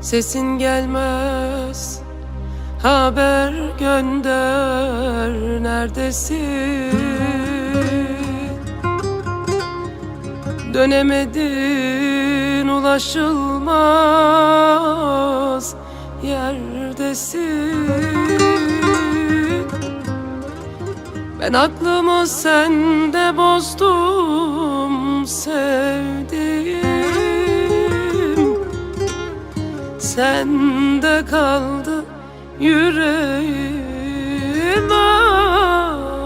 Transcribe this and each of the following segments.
Sesin gelmez Haber gönder Neredesin? Dönemedin ulaşılmaz yerdesin? Ben aklımı sende bozdum sevdiğim Sende kaldı yüreğim ah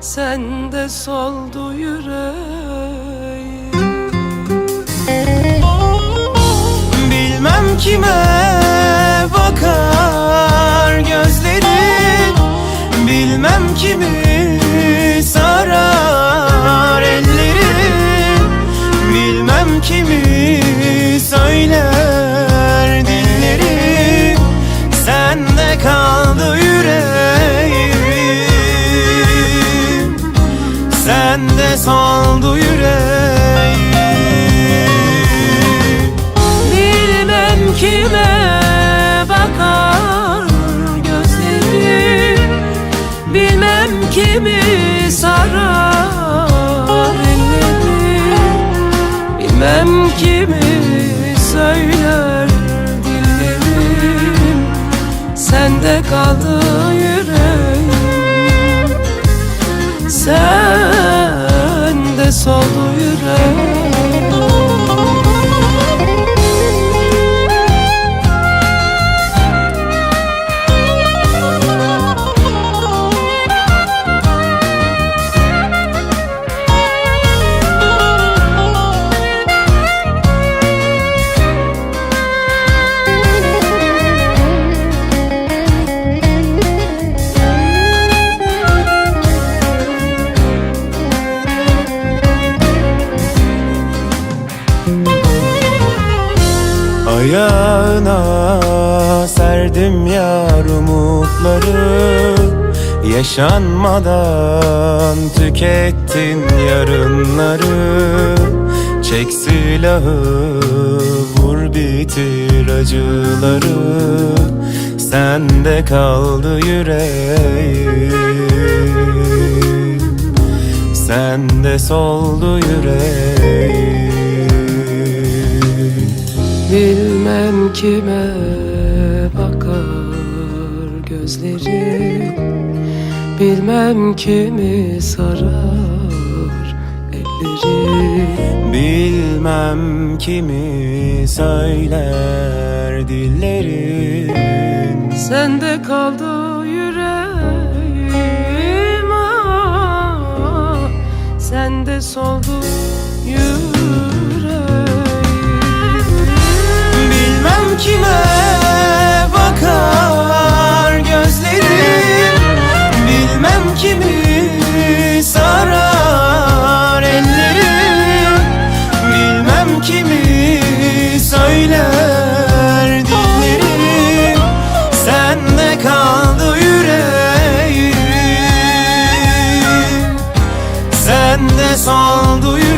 Sende soldu yüreğim. Bilmem kime bakar gözlerin Bilmem kimi sarar ellerin Bilmem kimi Sende soldu yüreğim. Bilmem kime bakar gözlerim. Bilmem kimi sarar ellerim. Bilmem kimi söyler dillerim. Sende kaldı Ayağına serdim yar umutları. Yaşanmadan tükettin yarınları. Çek silahı vur bitir acıları. Sende kaldı yüreğim. Sende soldu yüreğim Bilmem kime bakar gözlerim. Bilmem kimi sarar ellerim. Bilmem kimi söyler dillerin Sende kaldı yüreğim ah, Sende soldu yüreğim Bilmem kime bakar gözlerim. Bilmem kimi sarar ellerim. Bilmem kimi söyler dillerim. Sende kaldı yüreğim. Sende soldu yüreğim